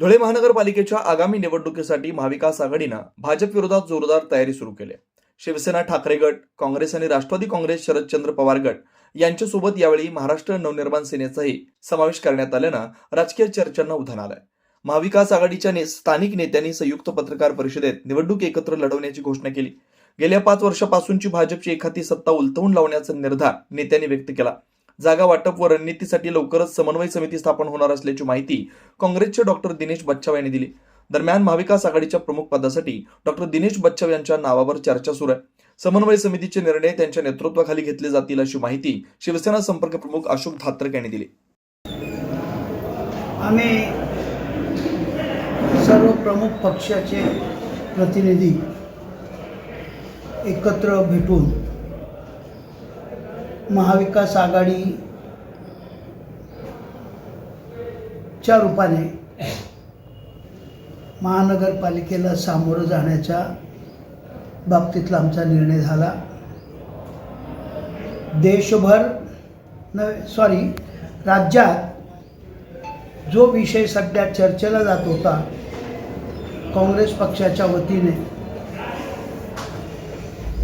धुळे महानगरपालिकेच्या आगामी निवडणुकीसाठी महाविकास आघाडीनं भाजप विरोधात जोरदार तयारी सुरू केली शिवसेना ठाकरे गट काँग्रेस आणि राष्ट्रवादी काँग्रेस शरदचंद्र पवार गट यांच्यासोबत यावेळी महाराष्ट्र नवनिर्माण सेनेचाही समावेश करण्यात आल्यानं राजकीय चर्चांना उधाण आलंय. महाविकास आघाडीच्या ने- स्थानिक नेत्यांनी संयुक्त पत्रकार परिषदेत निवडणूक एकत्र लढवण्याची घोषणा केली. गेल्या पाच वर्षापासूनची भाजपची एखादी सत्ता उलटवून लावण्याचा निर्धार नेत्यांनी व्यक्त केला. जागा वाटप व रणनीतीसाठी लवकरच समन्वय समिती स्थापन होणार असल्याची माहिती काँग्रेसचे डॉक्टर दिनेश बच्छाव यांनी दिली. दरम्यान महाविकास आघाडीच्या प्रमुख पदासाठी डॉक्टर दिनेश बच्छाव यांच्या नावावर चर्चा सुरू आहे. समन्वय समितीचे निर्णय त्यांच्या नेतृत्वाखाली घेतले जातील अशी माहिती शिवसेना संपर्क प्रमुख अशोक धात्रक यांनी दिली. आम्ही सर्व प्रमुख पक्षाचे प्रतिनिधी एकत्र भेटून महाविकास आघाडीच्या रूपाने महानगरपालिकेला सामोरं जाण्याच्या बाबतीतला आमचा निर्णय झाला. देशभर न सॉरी राज्यात जो विषय सध्या चर्चेला जात होता काँग्रेस पक्षाच्या वतीने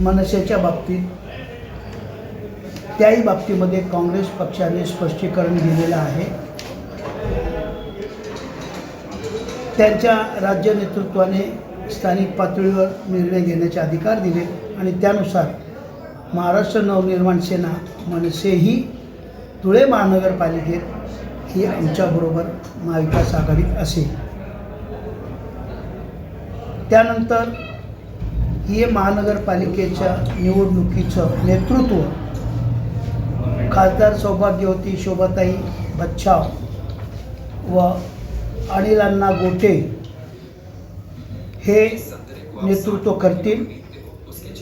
मनसेच्या बाबतीत त्याही बाबतीमध्ये काँग्रेस पक्षाने स्पष्टीकरण दिलेलं आहे. त्यांच्या राज्य नेतृत्वाने स्थानिक पातळीवर निर्णय घेण्याचे अधिकार दिले आणि त्यानुसार महाराष्ट्र नवनिर्माण सेना मनसेही धुळे महानगरपालिकेत ही आमच्याबरोबर महाविकास आघाडीत असेल. त्यानंतर ही महानगरपालिकेच्या निवडणुकीचं नेतृत्व खासदार सौभाग्यवती शोभाताई बच्छाव व अनिल अण्णा गोटे हे नेतृत्व करतील.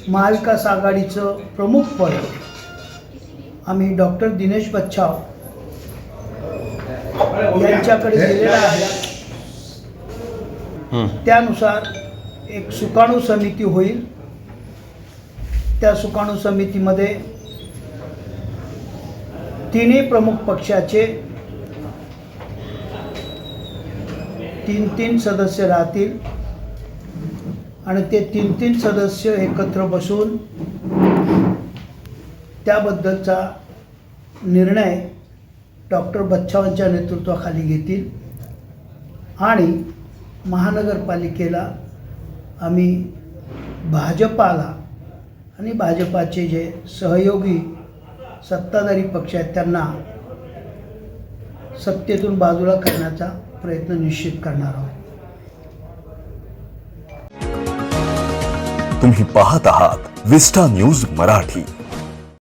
महाविकास आघाडीचं प्रमुख पद आम्ही डॉक्टर दिनेश बच्छाव यांच्याकडे दिलेलं आहे. त्यानुसार एक सुकाणू समिती होईल. त्या सुकाणू समितीमध्ये तिन्ही प्रमुख पक्षाचे तीन तीन सदस्य राहतील आणि ते तीन तीन सदस्य एकत्र बसून त्याबद्दलचा निर्णय डॉक्टर बच्छावांच्या नेतृत्वाखाली घेतील. आणि महानगरपालिकेला आम्ही भाजपाला आणि भाजपाचे जे सहयोगी सत्ताधारी पक्ष आहेत त्यांना सत्तेतून बाजूला करण्याचा प्रयत्न निश्चित करणार आहोत. तुम्ही पाहत आहात विस्टा न्यूज मराठी.